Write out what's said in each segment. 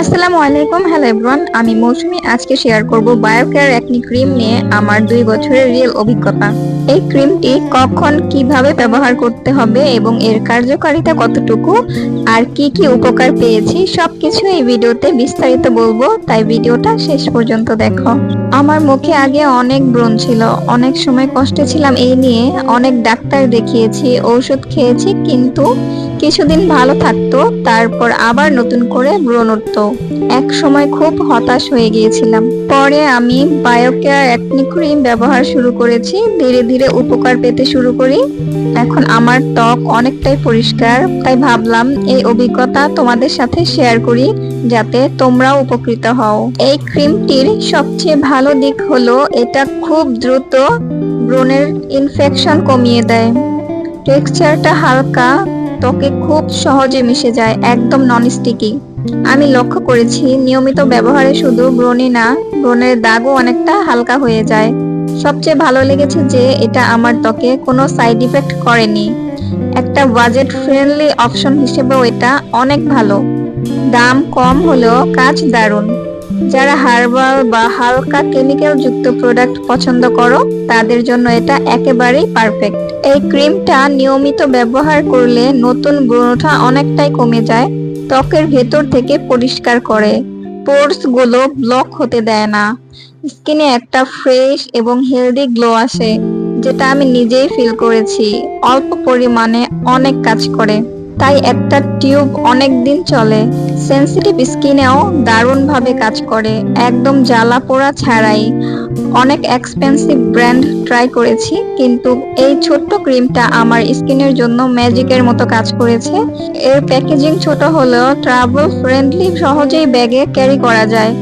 আসসালামু আলাইকুম, hello everyone. আমি মৌসুমি। আজকে শেয়ার করব বায়োকেয়ার অ্যাকনি ক্রিম নিয়ে আমার দুই বছরের রিয়েল অভিজ্ঞতা। এই ক্রিমটি কখন কীভাবে ব্যবহার করতে হবে এবং এর কার্যকারিতা কতটুকু, আর কি কি উপকার পেয়েছি, সবকিছু এই ভিডিওতে বিস্তারিত বলব। তাই ভিডিওটা শেষ পর্যন্ত দেখো। আমার মুখে আগে অনেক ব্রণ ছিল। অনেক সময় কষ্টে ছিলাম এই নিয়ে। অনেক ডাক্তার দেখিয়েছি, ঔষধ খেয়েছি, কিন্তু কিছুদিন ভালো থাকতো, তারপর আবার নতুন করে ব্রণ উঠতো। এক সময় খুব হতাশ হয়ে গিয়েছিলাম। পরে আমি বায়োকেয়ার অ্যাকনি ক্রিম ব্যবহার শুরু করেছি, ধীরে ধীরে উপকার পেতে শুরু করি। এখন আমার ত্বক অনেকটাই পরিষ্কার, তাই ভাবলাম এই অভিজ্ঞতা তোমাদের সাথে শেয়ার করি, যাতে তোমরাও উপকৃত হও। এই ক্রিমটির সবচেয়ে ভালো দিক হলো, এটা খুব দ্রুত ব্রণের ইনফেকশন কমিয়ে দেয়। টেক্সচারটা হালকা ত্বকে খুব সহজে মিশে যায়, একদম নন স্টিকি আমি লক্ষ্য করেছি, নিয়মিত ব্যবহারে শুধু ব্রণই না, ব্রণের দাগও অনেকটা হালকা হয়ে যায়। সবচেয়ে ভালো লেগেছে যে এটা আমার ত্বকে কোনো সাইড ইফেক্ট করেনি। একটা বাজেট ফ্রেন্ডলি অপশন হিসেবেও এটা অনেক ভালো। দাম কম হলেও কাজ দারুণ। যারা হার্বাল বা হালকা কেমিক্যাল যুক্ত প্রোডাক্ট পছন্দ করো, তাদের জন্য এটা একেবারেই পারফেক্ট এই ক্রিমটা নিয়মিত ব্যবহার করলে নতুন ব্রণ ওঠা অনেকটাই কমে যায়, ত্বকের ভেতর থেকে পরিষ্কার করে। পোর্সগুলো ব্লক হতে দেয় না। স্কিনে একটা ফ্রেশ এবং হেলদি গ্লো আসে, যেটা আমি নিজেই ফিল করেছি। অল্প পরিমাণে অনেক কাজ করে। তাই একটা টিউব অনেক দিন চলে। সেনসিটিভ স্কিনেও দারুণভাবে কাজ করে, একদম জ্বালা পোড়া ছাড়াই। অনেক এক্সপেন্সিভ ব্র্যান্ড ট্রাই করেছি, কিন্তু এই ছোট্ট ক্রিমটা আমার স্কিনের জন্য ম্যাজিকের মতো কাজ করেছে। এর প্যাকেজিং ছোট হলেও ট্রাভেল ফ্রেন্ডলি সহজেই ব্যাগে ক্যারি করা যায়।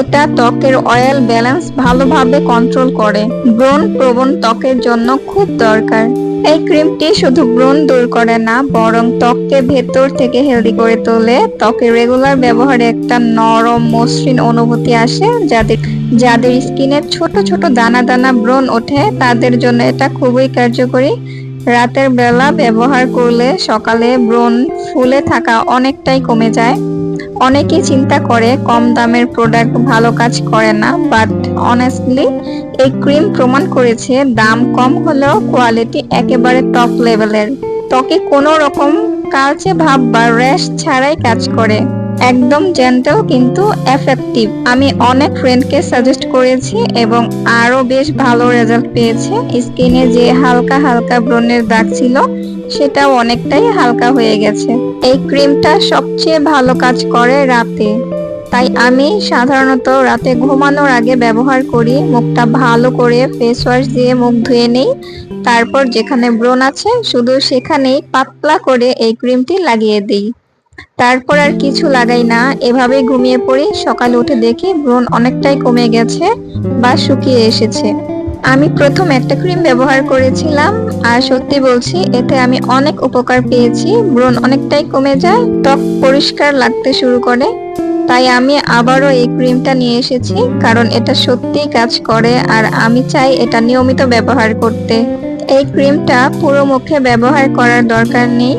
এটা ত্বকের অয়েল ব্যালেন্স ভালোভাবে কন্ট্রোল করে। ব্রণ প্রবণ ত্বকের জন্য খুব দরকার। এই ক্রিমটি শুধু ব্রণ দূর করে না, বরং ত্বককে ভেতর থেকে হেলদি করে তোলে। ত্বকে রেগুলার ব্যবহারে একটা নরম, মসৃণ অনুভূতি আসে, যাদের যাদের স্কিনের ছোট ছোট দানা দানা ব্রণ ওঠে, তাদের জন্য এটা খুবই কার্যকরী। রাতের বেলা ব্যবহার করলে সকালে ব্রণ ফুলে থাকা অনেকটাই কমে যায়। অনেকেই চিন্তা করে কম দামের প্রোডাক্ট ভালো কাজ করে না বাট অনেস্টলি এই ক্রিম প্রমাণ করেছে দাম কম হলেও কোয়ালিটি একেবারে টপ লেভেলের ত্বকে কোনো রকম কালচে ভাব বা র্যাশ ছাড়াই কাজ করে। একদম জেন্টাল কিন্তু এফেক্টিভ আমি অনেক ফ্রেন্ডকে সাজেস্ট করেছি এবং আরও বেশ ভালো রেজাল্ট পেয়েছে। স্কিনে যে হালকা হালকা ব্রণের দাগ ছিল সেটাও অনেকটাই হালকা হয়ে গেছে। এই ক্রিমটা সবচেয়ে ভালো কাজ করে রাতে। তাই আমি সাধারণত রাতে ঘুমানোর আগে ব্যবহার করি, মুখটা ভালো করে ফেস ওয়াশ দিয়ে মুখ ধুয়ে নেই। তারপর যেখানে ব্রণ আছে, শুধু সেখানেই পাতলা করে এই ক্রিমটি লাগিয়ে দিই। তারপর আর কিছু লাগাই না, এভাবেই ঘুমিয়ে পড়ি। সকালে উঠে দেখি ব্রণ অনেকটাই কমে গেছে বা শুকিয়ে এসেছে। আমি প্রথম একটা ক্রিম ব্যবহার করেছিলাম, আর সত্যি বলছি, এতে আমি অনেক উপকার পেয়েছি। ব্রণ অনেকটাই কমে যায়, ত্বক পরিষ্কার লাগতে শুরু করে। তাই আমি আবারও এই ক্রিমটা নিয়ে এসেছি, কারণ এটা সত্যিই কাজ করে, আর আমি চাই এটা নিয়মিত ব্যবহার করতে। এই ক্রিমটা পুরো মুখে ব্যবহার করার দরকার নেই।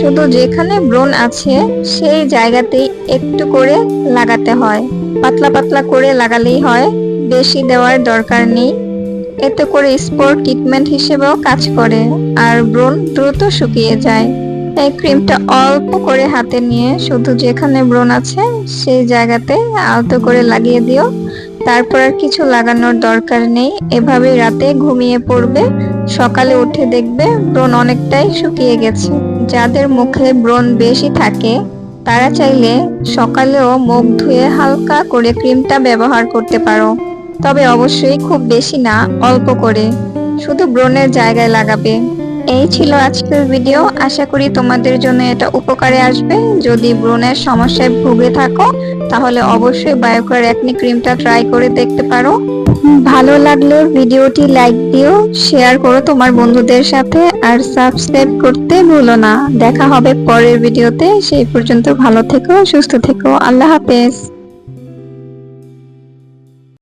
শুধু যেখানে ব্রণ আছে, সেই জায়গাতেই একটু করে লাগাতে হয়। পাতলা পাতলা করে লাগালেই হয়, বেশি দেওয়ার দরকার নেই। এতে করে স্পোর্ট ট্রিটমেন্ট হিসেবেও কাজ করে। আর ব্রণ দ্রুত শুকিয়ে যায়। এই ক্রিমটা অল্প করে হাতে নিয়ে শুধু যেখানে ব্রণ আছে, সেই জায়গাতে আলতো করে লাগিয়ে দিও। তারপর আর কিছু লাগানোর দরকার নেই। এভাবেই রাতে ঘুমিয়ে পড়বে। সকালে উঠে দেখবে ব্রণ অনেকটাই শুকিয়ে গেছে। যাদের মুখে ব্রণ বেশি থাকে, তারা চাইলে সকালেও মুখ ধুয়ে হালকা করে ক্রিমটা ব্যবহার করতে পারো। তবে অবশ্যই খুব বেশি না, অল্প করে। শুধু ব্রণের জায়গায় লাগাবে। এই ছিল আজকের ভিডিও। আশা করি তোমাদের জন্য এটা উপকারে আসবে। যদি ব্রণের সমস্যায় ভুগে থাকো, তাহলে অবশ্যই বায়োকার অ্যাকনি ক্রিমটা ট্রাই করে দেখতে পারো। ভালো লাগলে ভিডিওটি লাইক দিও, শেয়ার করো তোমার বন্ধুদের সাথে, আর সাবস্ক্রাইব করতে ভুলো না। দেখা হবে পরের ভিডিওতে। সেই পর্যন্ত ভালো থেকো, সুস্থ থেকো। আল্লাহ হাফেজ।